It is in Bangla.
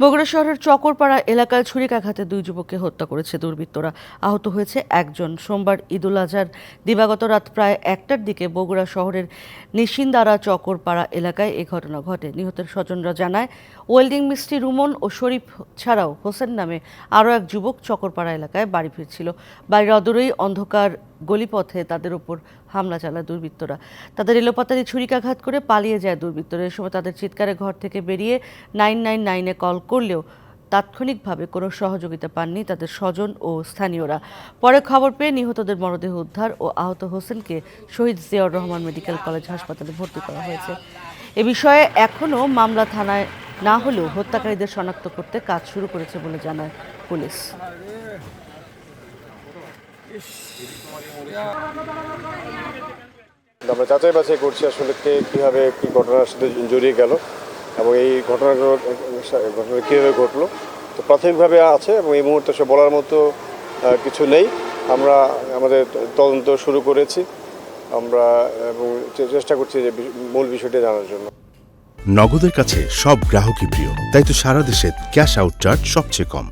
বগুড়া শহরের চকরপাড়া এলাকায় ছুরিকাঘাতে দুই যুবককে হত্যা করেছে দুর্বৃত্তরা। আহত হয়েছে একজন। সোমবার ঈদুল আজহার দিবাগত রাত প্রায় একটার দিকে বগুড়া শহরের নিশিন্দারা চকরপাড়া এলাকায় এ ঘটনা ঘটে। নিহতের স্বজনরা জানায়, ওয়েল্ডিং মিস্ত্রি রুমন ও শরীফ ছাড়াও হোসেন নামে আরও এক যুবক চকরপাড়া এলাকায় বাড়ি ফিরছিল। বাড়ির অদূরেই অন্ধকার গলিপথে তাদের উপর হামলা চালায় দুর্বৃত্তরা। তাদের এলোপাতারি ছুরিকাঘাত করে পালিয়ে যায় দুর্বৃত্তরা। এ সময় তাদের চিৎকারে ঘর থেকে বেরিয়ে নাইন নাইন নাইনে কল করলেও তাৎক্ষণিকভাবে কোনো সহযোগিতা পাননি তাদের স্বজন ও স্থানীয়রা। পরে খবর পেয়ে নিহতদের মরদেহ উদ্ধার ও আহত হোসেনকে শহীদ জিয়াউর রহমান মেডিকেল কলেজ হাসপাতালে ভর্তি করা হয়েছে। এ বিষয়ে এখনও মামলা থানায় না হলেও হত্যাকারীদের শনাক্ত করতে কাজ শুরু করেছে বলে জানায় পুলিশ। আমরা যাচাই বাছাই করছি আসলে কে কীভাবে কী ঘটনার সাথে জড়িয়ে গেল এবং এই ঘটনাগুলো ঘটনা কীভাবে ঘটলো। তো প্রাথমিকভাবে আছে এবং এই মুহূর্তে সে বলার মতো কিছু নেই। আমরা আমাদের তদন্ত শুরু করেছি। আমরা, এবং চেষ্টা করছি যে মূল বিষয়টি জানার জন্য। নগদের কাছে সব গ্রাহকই প্রিয়, তাই তো সারা দেশে ক্যাশ আউট চার্জ সবচেয়ে কম।